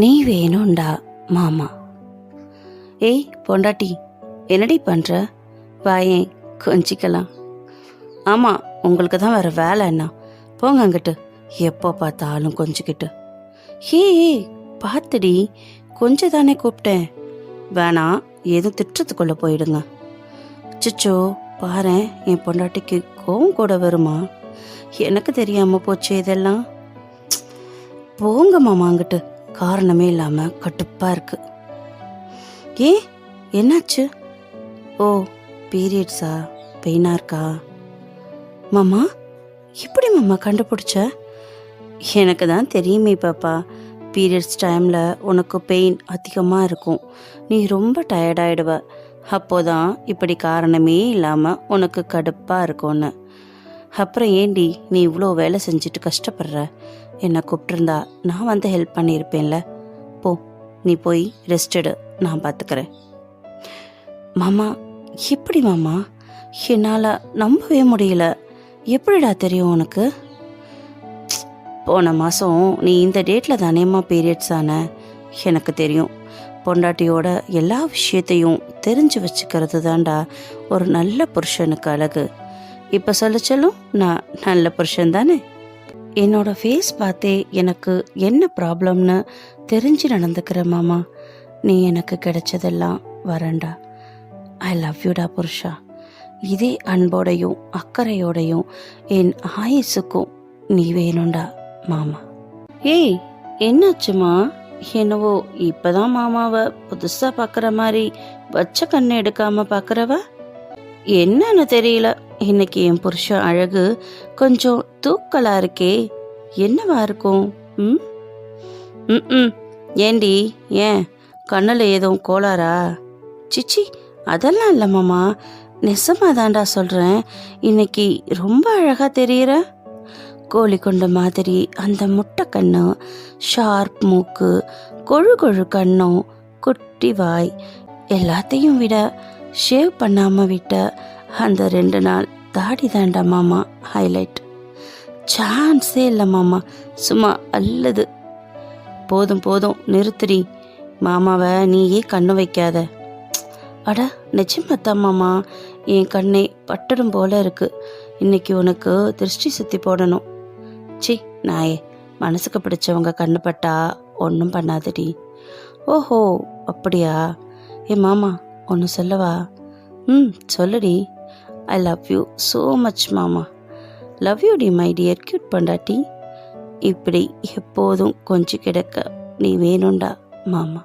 நீ வேணும்டா மாமா. ஏய் பொண்டாட்டி என்னடி பண்ணுற வாயேன் கொஞ்சிக்கலாம். ஆமாம் உங்களுக்கு தான் வேறு வேலை என்ன? போங்க அங்கிட்டு. எப்போ பார்த்தாலும் கொஞ்சிக்கிட்டு. ஹே பார்த்துடி கொஞ்சம் தானே கூப்பிட்டேன். வேணாம் எதுவும் திட்டத்துக்குள்ளே போயிடுங்க. சிச்சோ பாரு என் பொண்டாட்டிக்கு கோவம் கூட வருமா? எனக்கு தெரியாமல் போச்சு இதெல்லாம். போங்க மாமா அங்கிட்டு. காரணமே இல்லாம கட்டுப்பா இருக்கு. ஏ என்னாச்சு? ஓ பீரியட்ஸா? பெயினா இருக்கா? மாமா எப்படி மாமா கண்டுபிடிச்ச? எனக்கு தான் தெரியுமே பாப்பா. பீரியட்ஸ் டைமில் உனக்கு பெயின் அதிகமாக இருக்கும். நீ ரொம்ப டயர்டாயிடுவ. அப்போதான் இப்படி காரணமே இல்லாமல் உனக்கு கடுப்பாக இருக்கும்னு. அப்புறம் ஏண்டி நீ இவ்வளோ வேலை செஞ்சுட்டு கஷ்டப்படுற? என்னை கூப்பிட்டுருந்தா நான் வந்து ஹெல்ப் பண்ணியிருப்பேன்ல. போ நீ போய் ரெஸ்ட் எடு நான் பார்த்துக்கிறேன் மாமா எப்படி மாமா? என்னால் நம்பவே முடியல. எப்படிடா தெரியும் உனக்கு? போன மாதம் நீ இந்த டேட்டில் தானேம்மா பீரியட்ஸ் ஆன? எனக்கு தெரியும். பொண்டாட்டியோட எல்லா விஷயத்தையும் தெரிஞ்சு வச்சுக்கிறது தான்டா ஒரு நல்ல புருஷனுக்கு அழகு. இப்போ சொல்ல சொல்லும் நான் நல்ல புருஷன் தானே? என்னோட ஃபேஸ் பார்த்தே எனக்கு என்ன ப்ராப்ளம்னு தெரிஞ்சு நடந்துக்கிற மாமா நீ எனக்கு கிடைச்சதெல்லாம் வரண்டா. ஐ லவ் யூடா புருஷா. இதே அன்போடையும் அக்கறையோடையும் என் ஆயுசுக்கும் நீ வேணும்டா மாமா. ஏய் என்னாச்சுமா? என்னவோ இப்பதான் மாமாவை புதுசா பார்க்குற மாதிரி வச்ச கண்ணு எடுக்காம பார்க்குறவ என்னன்னு தெரியல. இன்னைக்கு என் புருஷன் அழகு கொஞ்சம் தூக்கலா இருக்கே. என்னவா இருக்கும்? ம்? ம் ஏண்டி? ஏன்? கண்ணில் எதுவும் கோளாரா சிச்சி அதெல்லாம் இல்லை மாமா. நெசமாதான்டா சொல்கிறேன் இன்னைக்கு ரொம்ப அழகாக தெரியிற? கோழி கொண்ட மாதிரி அந்த முட்டை கண்ணு ஷார்ப் மூக்கு கொழு கொழு கண்ணும் குட்டி வாய் எல்லாத்தையும் விட ஷேவ் பண்ணாமல் விட்ட அந்த ரெண்டு நாள் தாடி தாண்டா மாமா ஹைலைட் சான்ஸே இல்லை மாமா சும்மா அல்லது. போதும் போதும் நிறுத்துறி மாமாவை நீயே கண்ணு வைக்காத. அட நிச்சயமாத்தான் மாமா என் கண்ணே பட்டடும் போல இருக்கு. இன்னைக்கு உனக்கு திருஷ்டி சுத்தி போடணும். சி நாயே மனசுக்கு பிடிச்சவங்க கண்ணு பட்டா ஒன்றும் பண்ணாதடி. ஓஹோ அப்படியா? ஏ மாமா ஒன்று சொல்லவா? ம் சொல்லுடி. I love you so much மாமா. லவ் யூ டி மை டியர் கியூட் பண்டாட்டி. இப்படி எப்போதும் கொஞ்சம் கிடக்க நீ வேணும்டா மாமா.